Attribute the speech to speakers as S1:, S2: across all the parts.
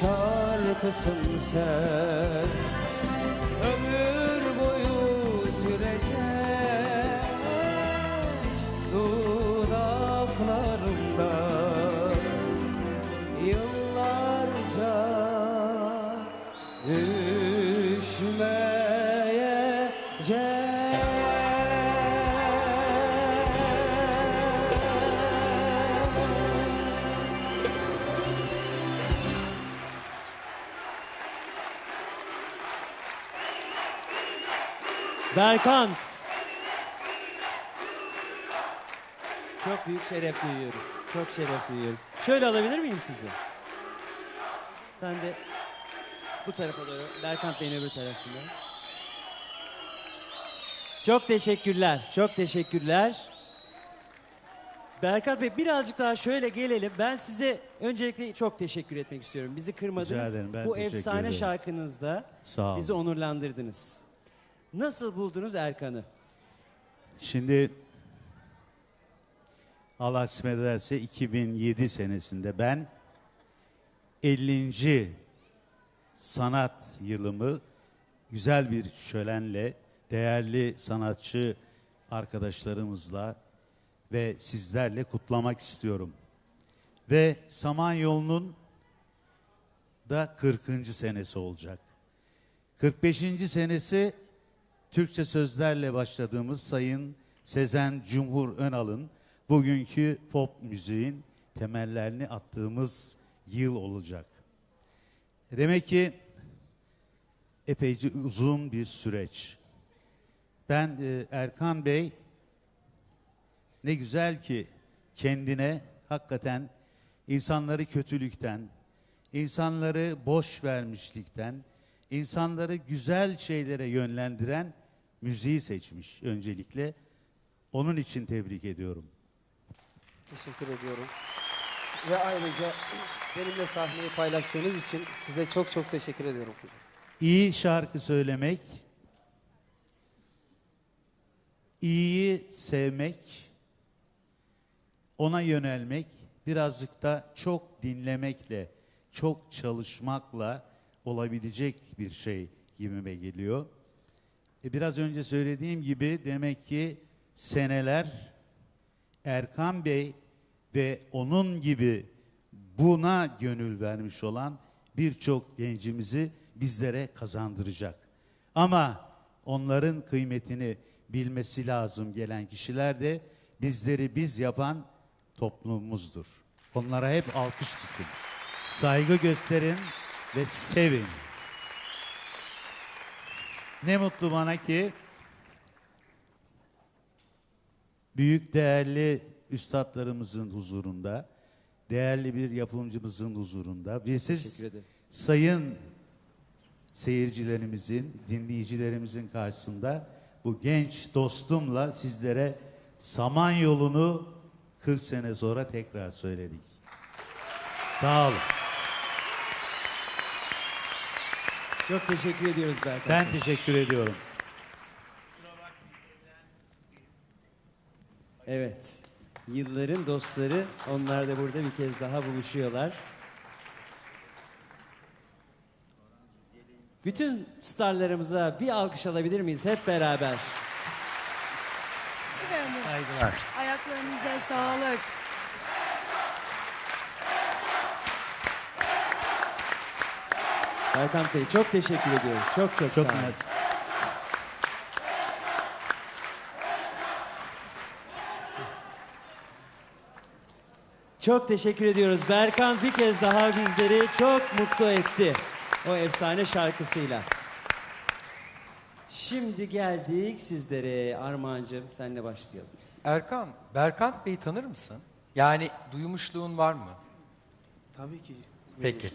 S1: şarkısın sen. Ömür Berkant. Çok büyük şeref duyuyoruz. Çok şeref duyuyoruz. Şöyle alabilir miyim sizi? Sen de bu tarafa doğru. Berkant Bey'in öbür tarafında. Çok teşekkürler. Çok teşekkürler. Berkant Bey birazcık daha şöyle gelelim. Ben size öncelikle çok teşekkür etmek istiyorum. Bizi kırmadınız.
S2: Rica ederim, ben
S1: Bu
S2: teşekkür
S1: efsane
S2: ederim.
S1: şarkınızda
S2: Sağ olun.
S1: bizi onurlandırdınız. Nasıl buldunuz Erkan'ı?
S2: Şimdi Allah kısmet ederse 2007 senesinde ben 50. sanat yılımı güzel bir şölenle değerli sanatçı arkadaşlarımızla ve sizlerle kutlamak istiyorum. Ve Samanyolu'nun da 40. senesi olacak. 45. senesi Türkçe sözlerle başladığımız Sayın Sezen Cumhur Önal'ın bugünkü pop müziğin temellerini attığımız yıl olacak. Demek ki epeyce uzun bir süreç. Ben e, Erkan Bey ne güzel ki kendine hakikaten insanları kötülükten, insanları boş vermişlikten, insanları güzel şeylere yönlendiren müziği seçmiş öncelikle. Onun için tebrik ediyorum.
S3: Teşekkür ediyorum. Ve ayrıca benimle sahneyi paylaştığınız için size çok çok teşekkür ediyorum.
S2: İyi şarkı söylemek, iyiyi sevmek, ona yönelmek, birazcık da çok dinlemekle, çok çalışmakla olabilecek bir şey gibime geliyor. E, biraz önce söylediğim gibi demek ki seneler Erkan Bey ve onun gibi buna gönül vermiş olan birçok gencimizi bizlere kazandıracak. Ama onların kıymetini bilmesi lazım gelen kişiler de bizleri biz yapan toplumumuzdur. Onlara hep alkış tutun. Saygı gösterin ve sevin. Ne mutlu bana ki büyük değerli üstadlarımızın huzurunda, değerli bir yapımcımızın huzurunda ve siz sayın seyircilerimizin, dinleyicilerimizin karşısında bu genç dostumla sizlere Samanyolu'nu 40 sene sonra tekrar söyledik. Sağ olun.
S1: Çok teşekkür ediyoruz Berkant
S2: Ben teşekkür ediyorum.
S1: Evet. Yılların dostları onlar da burada bir kez daha buluşuyorlar. Bütün starlarımıza bir alkış alabilir miyiz hep beraber?
S4: Efendim,
S2: Saygılar.
S4: ayaklarınıza sağlık.
S1: Berkant Bey çok teşekkür ediyoruz. Çok çok,
S2: Çok
S1: sağ olun. Çok teşekkür ediyoruz. Berkant bir kez daha bizleri çok mutlu etti. O efsane şarkısıyla. Şimdi geldik sizlere. Armağan'cığım senle başlayalım.
S5: Erkan, Berkant Bey'i tanır mısın? Yani duymuşluğun var mı?
S3: Tabii ki.
S5: Peki.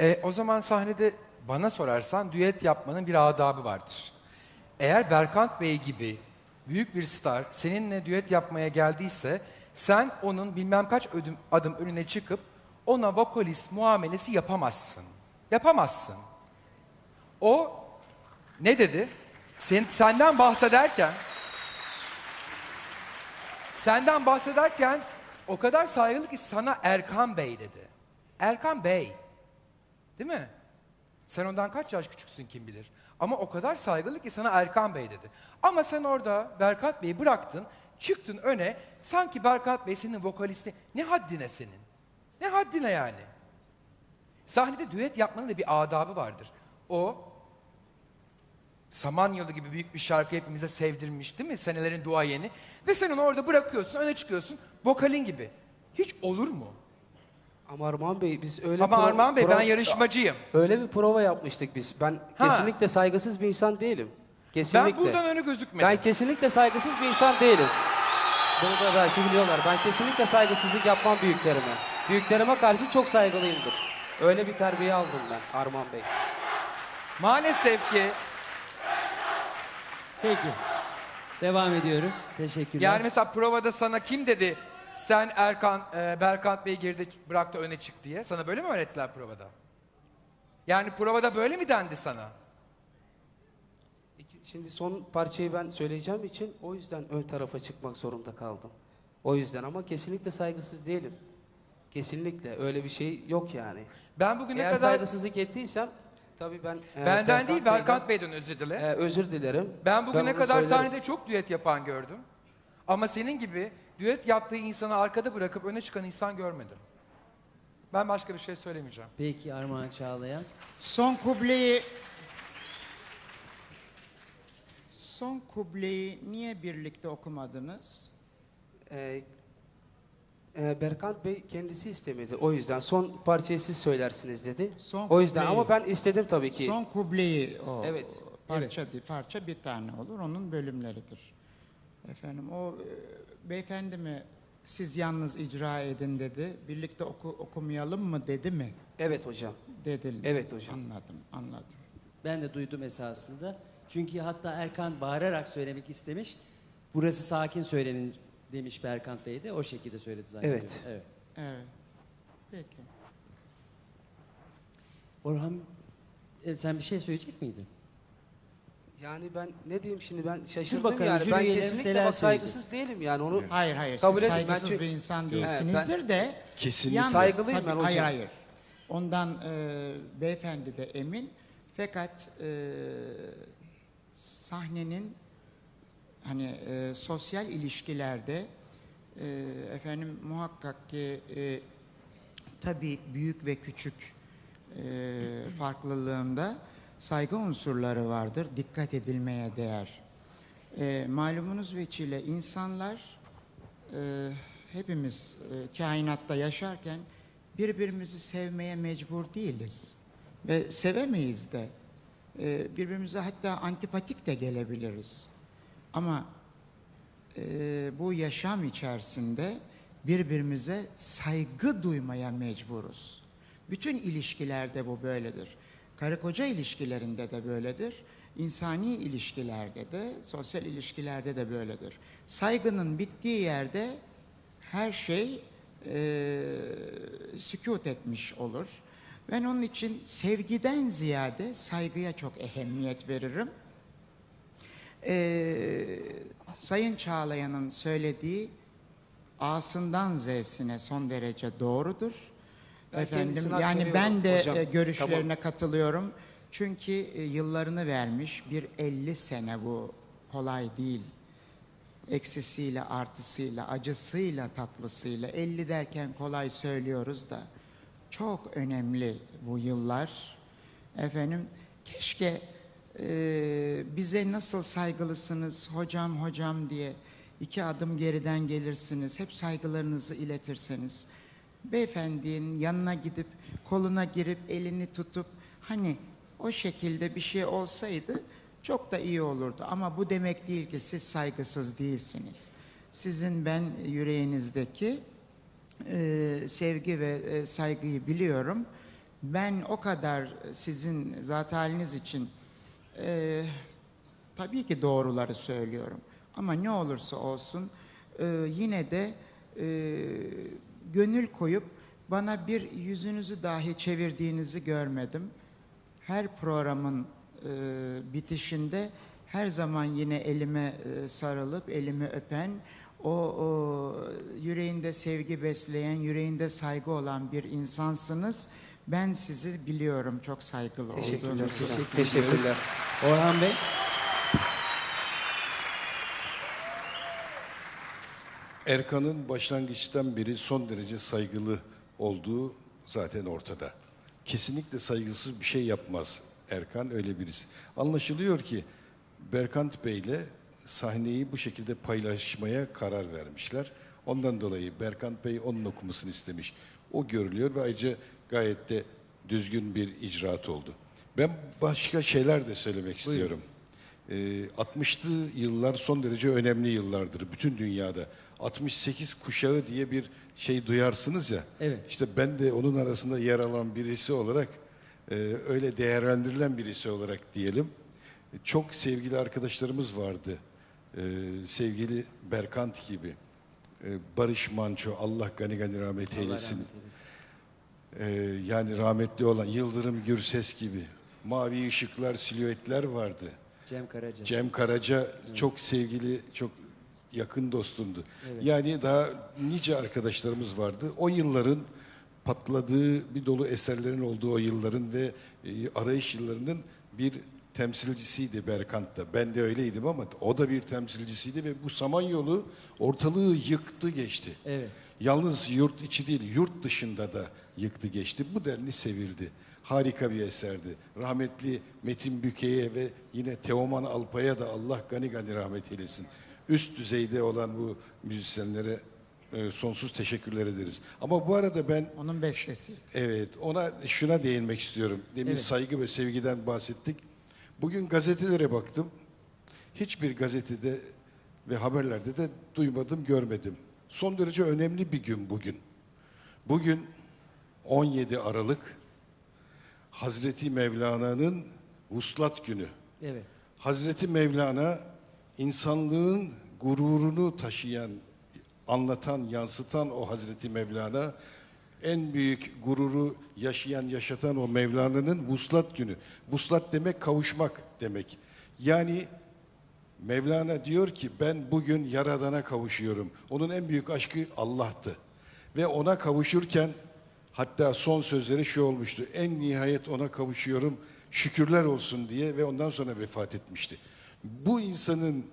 S5: E, o zaman sahnede bana sorarsan düet yapmanın bir adabı vardır. Eğer Berkant Bey gibi büyük bir star seninle düet yapmaya geldiyse sen onun bilmem kaç ödüm, adım önüne çıkıp ona vokalist muamelesi yapamazsın. Yapamazsın. O ne dedi? Sen, senden bahsederken senden bahsederken o kadar saygılı ki sana Erkan Bey dedi. Erkan Bey. Değil mi? Sen ondan kaç yaş küçüksün kim bilir. Ama o kadar saygılı ki sana Erkan Bey dedi. Ama sen orada Berkat Bey'i bıraktın, çıktın öne. Sanki Berkat Bey senin vokalisti. Ne haddine senin? Ne haddine yani? Sahnede düet yapmanın da bir adabı vardır. O Samanyolu gibi büyük bir şarkı hepimize sevdirmiş değil mi? Senelerin duayeni. Ve sen onu orada bırakıyorsun, öne çıkıyorsun. Vokalin gibi. Hiç olur mu?
S3: Ama Armağan Bey biz öyle
S5: Ama
S3: pro-
S5: Armağan Bey
S3: pro-
S5: ben yarışmacıyım.
S3: Öyle bir prova yapmıştık biz. Ben
S5: Ha.
S3: kesinlikle saygısız bir insan değilim. Kesinlikle.
S5: Ben buradan öne gözükmedim.
S3: Ben kesinlikle saygısız bir insan değilim. Bunu da belki biliyorlar. Ben kesinlikle saygısızlık yapmam büyüklerime. Büyüklerime karşı çok saygılıyımdır. Öyle bir terbiye aldım ben Armağan Bey.
S5: Maalesef ki
S1: Peki. Devam ediyoruz. Teşekkürler.
S5: yani mesela provada sana kim dedi sen Erkan, e, Berkant Bey geride bıraktı öne çık diye. Sana böyle mi öğrettiler provada? Yani provada böyle mi dendi sana?
S3: Şimdi son parçayı ben söyleyeceğim için o yüzden ön tarafa çıkmak zorunda kaldım. O yüzden ama kesinlikle saygısız değilim. Kesinlikle öyle bir şey yok yani.
S5: Ben bugüne
S3: Eğer
S5: kadar
S3: saygısızlık ettiysem tabii ben e,
S5: benden değil
S3: Berkant
S5: Berkant
S3: Bey'den,
S5: özür dile.
S3: e, özür dilerim.
S5: Ben bugüne
S3: onu
S5: kadar
S3: söylerim.
S5: sahnede çok düet yapan gördüm. Ama senin gibi düet yaptığı insanı arkada bırakıp öne çıkan insan görmedim. Ben başka bir şey söylemeyeceğim.
S1: Peki Armağan Çağlayan.
S6: Son kubleyi Son kubleyi niye birlikte okumadınız?
S3: E, e, Berkant Bey kendisi istemedi. O yüzden son parçayı siz söylersiniz dedi.
S6: Son
S3: o yüzden
S6: kubleyi-
S3: ama ben istedim tabii ki.
S6: Son kubleyi o
S3: Evet,
S6: parça değil, parça bir tane olur. Onun bölümleridir. Efendim o e, beyefendi mi siz yalnız icra edin dedi. Birlikte oku, okumayalım mı dedi mi?
S3: Evet hocam.
S6: Dedi.
S3: Evet hocam.
S6: Anladım, anladım.
S1: Ben de duydum esasında. Çünkü hatta Erkan bağırarak söylemek istemiş. Burası sakin söylenin demiş Berkant Bey de. O şekilde söyledi zannediyorum.
S3: Evet.
S1: evet.
S6: Evet. Peki.
S1: Orhan e, sen bir şey söyleyecek miydin?
S3: Yani ben ne diyeyim şimdi ben şaşırdım
S1: bakalım,
S3: yani.
S1: jüri
S3: Ben
S1: üyelerimiz
S3: kesinlikle
S1: neler
S3: bak saygısız değilim yani onu
S6: Hayır hayır
S3: Kabul
S6: siz
S3: edin. Ben
S6: saygısız
S3: çünkü-
S6: bir insan
S3: Evet,
S6: değilsinizdir de
S7: Kesinlikle.
S6: yalnız,
S3: Saygılıyım
S6: tabii-
S3: ben hocam.
S6: Hayır hayır. Ondan e, beyefendi de emin. Fakat e, sahnenin hani e, sosyal ilişkilerde e, efendim muhakkak ki e, tabii büyük ve küçük e, farklılığında saygı unsurları vardır. Dikkat edilmeye değer. E, malumunuz veçile insanlar e, hepimiz e, kainatta yaşarken birbirimizi sevmeye mecbur değiliz. Ve sevemeyiz de. E, birbirimize hatta antipatik de gelebiliriz. Ama e, bu yaşam içerisinde birbirimize saygı duymaya mecburuz. Bütün ilişkilerde bu böyledir. Karı koca ilişkilerinde de böyledir. İnsani ilişkilerde de, sosyal ilişkilerde de böyledir. Saygının bittiği yerde her şey e, sükut etmiş olur. Ben onun için sevgiden ziyade saygıya çok ehemmiyet veririm. Ee, Sayın Çağlayan'ın söylediği A'sından Z'sine son derece doğrudur. Efendim yani ben de
S3: hocam.
S6: e, görüşlerine katılıyorum. Çünkü e, yıllarını vermiş bir 50 sene bu kolay değil. Eksisiyle, artısıyla, acısıyla, tatlısıyla 50 derken kolay söylüyoruz da çok önemli bu yıllar. Efendim keşke e, bize nasıl saygılısınız hocam hocam diye iki adım geriden gelirsiniz. Hep saygılarınızı iletirseniz. Beyefendinin yanına gidip koluna girip elini tutup hani o şekilde bir şey olsaydı çok da iyi olurdu. Ama bu demek değil ki siz saygısız değilsiniz. Sizin ben yüreğinizdeki e, sevgi ve e, saygıyı biliyorum. Ben o kadar sizin zat haliniz için e, tabii ki doğruları söylüyorum. Ama ne olursa olsun e, yine de e, gönül koyup bana bir yüzünüzü dahi çevirdiğinizi görmedim. Her programın e, bitişinde her zaman yine elime e, sarılıp elimi öpen o, o yüreğinde sevgi besleyen, yüreğinde saygı olan bir insansınız Ben sizi biliyorum çok saygılı
S3: Teşekkürler.
S6: olduğunuzu.
S3: Sinan. Teşekkürler.
S1: Orhan Bey.
S7: Erkan'ın başlangıçtan beri son derece saygılı olduğu zaten ortada. Kesinlikle saygısız bir şey yapmaz Erkan öyle birisi. Anlaşılıyor ki Berkant Bey'le sahneyi bu şekilde paylaşmaya karar vermişler. Ondan dolayı Berkant Bey onun okumasını istemiş. O görülüyor ve ayrıca gayet de düzgün bir icraat oldu. Ben başka şeyler de söylemek istiyorum. Ee, 60'lı yıllar son derece önemli yıllardır bütün dünyada. 68 kuşağı diye bir şey duyarsınız ya.
S1: Evet.
S7: İşte ben de onun arasında yer alan birisi olarak e, öyle değerlendirilen birisi olarak diyelim. Çok sevgili arkadaşlarımız vardı. E, sevgili Berkant gibi. E, Barış Manço Allah gani gani rahmet eylesin.
S1: rahmet eylesin.
S7: Ee, yani rahmetli olan Yıldırım Gürses gibi mavi ışıklar, silüetler vardı.
S1: Cem Karaca.
S7: Cem Karaca çok sevgili, çok yakın dostumdu. Yani daha nice arkadaşlarımız vardı. O yılların patladığı bir dolu eserlerin olduğu o yılların ve e, arayış yıllarının bir temsilcisiydi Berkant da. Ben de öyleydim ama o da bir temsilcisiydi ve bu Samanyolu ortalığı yıktı geçti.
S1: Evet.
S7: Yalnız yurt içi değil, yurt dışında da yıktı geçti. Bu denli sevildi. Harika bir eserdi. Rahmetli Metin Büke'ye ve yine Teoman Alpay'a da Allah gani gani rahmet eylesin. Üst düzeyde olan bu müzisyenlere e, sonsuz teşekkürler ederiz. Ama bu arada ben
S6: Onun bestesi.
S7: Evet, ona şuna değinmek istiyorum. Demin
S1: Evet.
S7: saygı ve sevgiden bahsettik. Bugün gazetelere baktım. Hiçbir gazetede ve haberlerde de duymadım, görmedim. Son derece önemli bir gün bugün. Bugün 17 Aralık Hazreti Mevlana'nın Vuslat Günü.
S1: Evet.
S7: Hazreti Mevlana insanlığın gururunu taşıyan, anlatan, yansıtan o Hazreti Mevlana en büyük gururu yaşayan, yaşatan o Mevlana'nın vuslat günü. Vuslat demek kavuşmak demek. Yani Mevlana diyor ki ben bugün Yaradan'a kavuşuyorum. Onun en büyük aşkı Allah'tı. Ve ona kavuşurken hatta son sözleri şu olmuştu. En nihayet ona kavuşuyorum şükürler olsun diye ve ondan sonra vefat etmişti. Bu insanın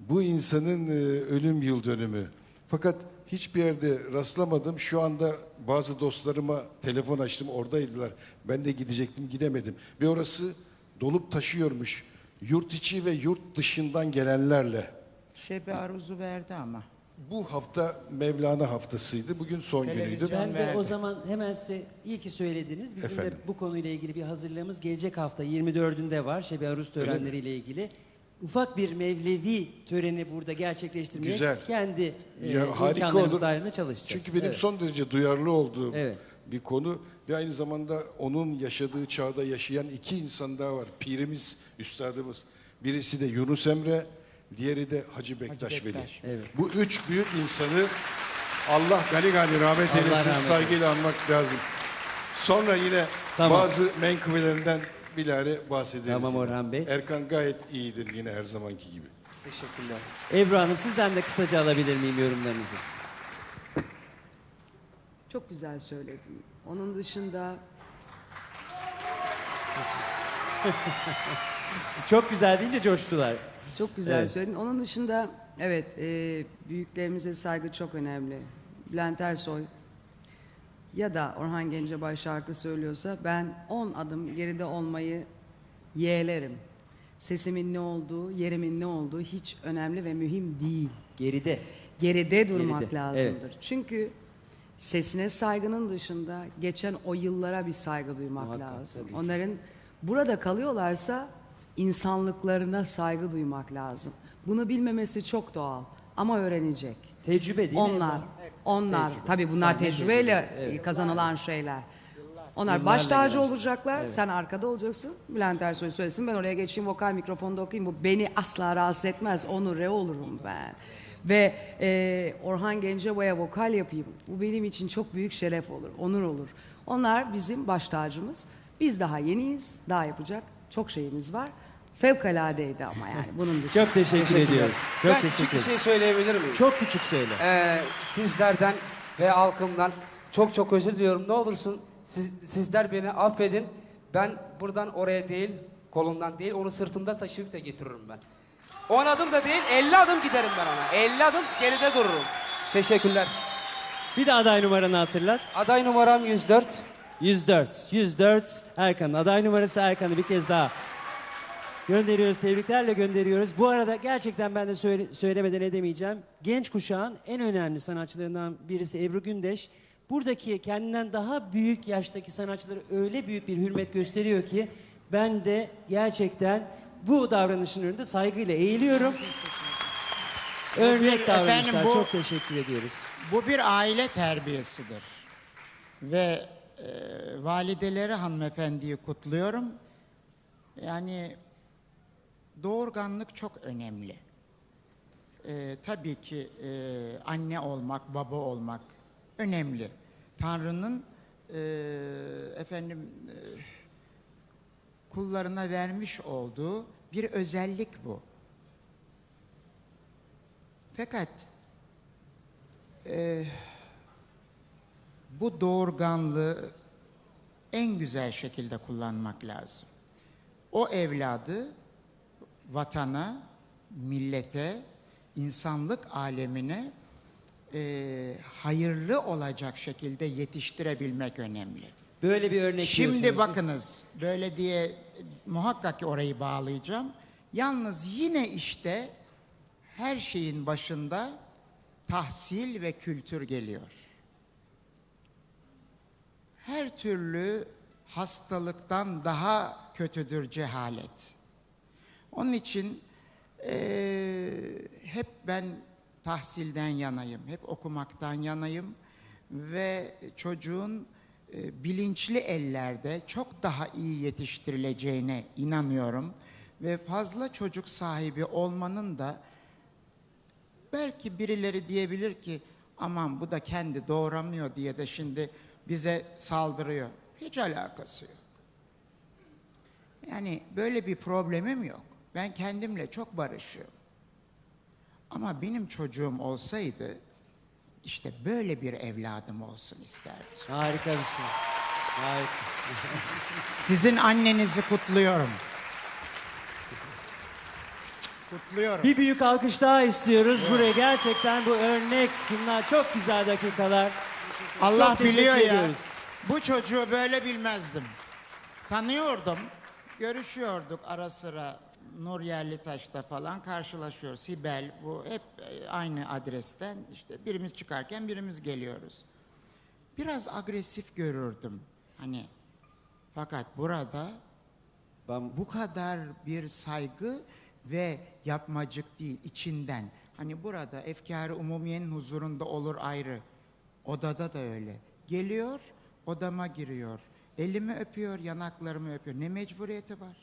S7: bu insanın e, ölüm yıl dönümü. Fakat hiçbir yerde rastlamadım. Şu anda bazı dostlarıma telefon açtım oradaydılar. Ben de gidecektim gidemedim. Ve orası dolup taşıyormuş. Yurt içi ve yurt dışından gelenlerle.
S6: Şebi Aruz'u verdi ama.
S7: Bu hafta Mevlana haftasıydı. Bugün son günüydü.
S1: Ben de o zaman hemen size iyi ki söylediniz. Bizim
S7: Efendim?
S1: de bu konuyla ilgili bir hazırlığımız gelecek hafta 24'ünde var. Şebi Aruz törenleriyle ilgili. Ufak bir Mevlevi töreni burada gerçekleştirmeye
S7: Güzel.
S1: kendi e,
S7: Ya harika
S1: imkanlarımız
S7: olur.
S1: dahilinde çalışacağız.
S7: Çünkü benim
S1: Evet.
S7: son derece duyarlı olduğum
S1: Evet.
S7: bir konu ve aynı zamanda onun yaşadığı çağda yaşayan iki insan daha var. Pirimiz, üstadımız. Birisi de Yunus Emre, diğeri de Hacı Bektaş, Veli.
S6: Bektaş.
S1: Evet.
S7: Bu üç büyük insanı Allah gani gani rahmet
S1: Allah
S7: eylesin,
S1: rahmet
S7: saygıyla anmak lazım. Sonra yine
S1: Tamam.
S7: bazı menkıbelerinden bilare bahsederiz.
S1: Tamam. Orhan Bey.
S7: Erkan gayet iyidir yine her zamanki gibi.
S3: Teşekkürler.
S1: Ebru Hanım sizden de kısaca alabilir miyim yorumlarınızı?
S4: Çok güzel söyledin. Onun dışında
S1: Çok güzel deyince coştular.
S4: çok güzel
S1: Evet.
S4: söyledin. Onun dışında evet e, büyüklerimize saygı çok önemli. Bülent Ersoy ya da Orhan Gencebay şarkı söylüyorsa ben 10 adım geride olmayı yeğlerim. Sesimin ne olduğu, yerimin ne olduğu hiç önemli ve mühim değil.
S1: Geride.
S4: geride durmak
S1: Geride,
S4: lazımdır. Çünkü sesine saygının dışında geçen o yıllara bir saygı duymak
S1: Muhakkak,
S4: lazım.
S1: tabii ki.
S4: Onların burada kalıyorlarsa insanlıklarına saygı duymak lazım. Bunu bilmemesi çok doğal ama öğrenecek.
S1: Tecrübe değil mi?
S4: Onlar,
S1: Ebru?
S4: onlar
S1: Tecrübe.
S4: tabii bunlar
S1: Sahne
S4: tecrübeyle
S1: tecrübe, evet.
S4: kazanılan şeyler. Onlar
S1: Yıllarla
S4: baş tacı olacaklar.
S1: Evet.
S4: Sen arkada olacaksın. Bülent Ersoy söylesin. Ben oraya geçeyim vokal mikrofonda okuyayım. Bu beni asla rahatsız etmez. Onure olurum ben. Ve e, Orhan Gencebay'a vokal yapayım. Bu benim için çok büyük şeref olur. Onur olur. Onlar bizim baş tacımız. Biz daha yeniyiz. Daha yapacak çok şeyimiz var. Fevkaladeydi ama yani bunun dışında.
S1: Çok teşekkür ediyoruz. Çok
S3: ben
S1: teşekkür
S3: küçük bir şey söyleyebilir miyim?
S1: Çok küçük söyle.
S3: Ee, sizlerden ve halkımdan çok çok özür diliyorum. Ne olursun Siz, sizler beni affedin. Ben buradan oraya değil, kolundan değil, onu sırtımda taşıyıp da getiririm ben. 10 adım da değil, 50 adım giderim ben ona. 50 adım geride dururum. Teşekkürler.
S1: Bir de aday numaranı hatırlat.
S3: Aday numaram 104.
S1: 104. 104 Erkan'ın aday numarası Erkan'ı bir kez daha gönderiyoruz. Tebriklerle gönderiyoruz. Bu arada gerçekten ben de söyle- söylemeden edemeyeceğim. Genç kuşağın en önemli sanatçılarından birisi Ebru Gündeş. Buradaki kendinden daha büyük yaştaki sanatçıları öyle büyük bir hürmet gösteriyor ki ben de gerçekten bu davranışın önünde saygıyla eğiliyorum. Örnek davranışlar.
S6: efendim bu-
S1: Çok teşekkür ediyoruz.
S6: Bu bir aile terbiyesidir. Ve e, valideleri hanımefendiyi kutluyorum. Yani doğurganlık çok önemli. E, tabii ki e, anne olmak, baba olmak önemli. Tanrı'nın e, efendim e, kullarına vermiş olduğu bir özellik bu. Fakat bu doğurganlığı en güzel şekilde kullanmak lazım. O evladı vatana, millete, insanlık alemine eee, hayırlı olacak şekilde yetiştirebilmek önemli.
S1: Böyle bir örnek
S6: Şimdi bakınız böyle diye e, muhakkak ki orayı bağlayacağım. Yalnız yine işte her şeyin başında tahsil ve kültür geliyor. Her türlü hastalıktan daha kötüdür cehalet. Onun için eee, hep ben tahsilden yanayım, hep okumaktan yanayım ve çocuğun e, bilinçli ellerde çok daha iyi yetiştirileceğine inanıyorum ve fazla çocuk sahibi olmanın da belki birileri diyebilir ki aman bu da kendi doğuramıyor diye de şimdi bize saldırıyor. Hiç alakası yok. Yani böyle bir problemim yok. Ben kendimle çok barışıyorum. Ama benim çocuğum olsaydı işte böyle bir evladım olsun isterdim.
S1: Harika bir şey. Harika.
S6: Sizin annenizi kutluyorum. Kutluyorum.
S1: Bir büyük alkış daha istiyoruz. Buraya gerçekten bu örnek bunlar çok güzel dakikalar.
S6: Allah
S1: Çok teşekkür
S6: biliyor ya.
S1: ediyoruz.
S6: Bu çocuğu böyle bilmezdim. Tanıyordum. Görüşüyorduk ara sıra Nur Yerlitaş'ta falan karşılaşıyoruz. Sibel bu hep e, aynı adresten işte birimiz çıkarken birimiz geliyoruz. Biraz agresif görürdüm. Hani fakat burada
S1: Ben
S6: bu kadar bir saygı ve yapmacık değil içinden. Hani burada efkarı umumiyenin huzurunda olur ayrı. Odada da öyle. Geliyor, odama giriyor. Elimi öpüyor, yanaklarımı öpüyor. Ne mecburiyeti var?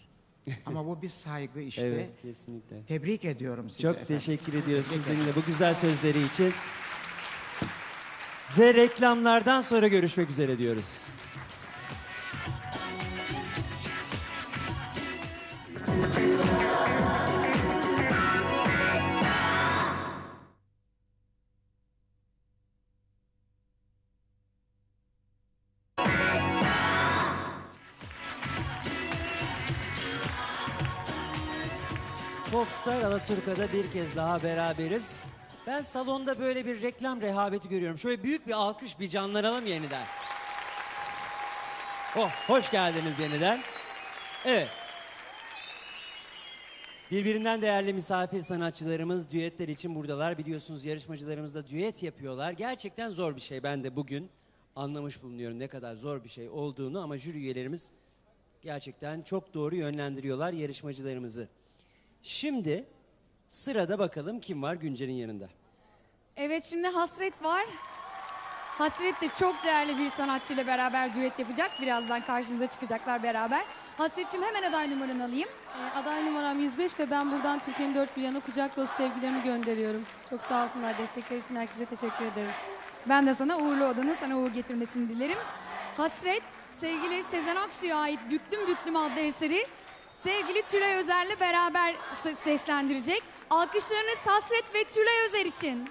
S6: Ama bu bir saygı işte.
S1: evet kesinlikle.
S6: Tebrik ediyorum sizi
S1: Çok
S6: efendim.
S1: teşekkür ediyoruz sizlerin de bu güzel sözleri için. Ve reklamlardan sonra görüşmek üzere diyoruz. Popstar Alaturka'da bir kez daha beraberiz. Ben salonda böyle bir reklam rehaveti görüyorum. Şöyle büyük bir alkış, bir canlanalım yeniden. Oh, hoş geldiniz yeniden. Evet. Birbirinden değerli misafir sanatçılarımız düetler için buradalar. Biliyorsunuz yarışmacılarımız da düet yapıyorlar. Gerçekten zor bir şey. Ben de bugün anlamış bulunuyorum ne kadar zor bir şey olduğunu ama jüri üyelerimiz gerçekten çok doğru yönlendiriyorlar yarışmacılarımızı. Şimdi sırada bakalım kim var Güncer'in yanında.
S8: Evet şimdi Hasret var. Hasret de çok değerli bir sanatçıyla beraber düet yapacak. Birazdan karşınıza çıkacaklar beraber. Hasretçim hemen aday numaranı alayım.
S9: Ee, Aday numaram 105 ve ben buradan Türkiye'nin dört bir yanına kucak dolusu sevgilerimi gönderiyorum. Çok sağ olsunlar destekleri için herkese teşekkür ederim.
S8: Ben de sana uğurlu odanın sana uğur getirmesini dilerim. Hasret sevgili Sezen Aksu'ya ait Büklüm Büklüm adlı eseri sevgili Tülay Özer'le beraber se- seslendirecek. Alkışlarınız Hasret ve Tülay Özer için.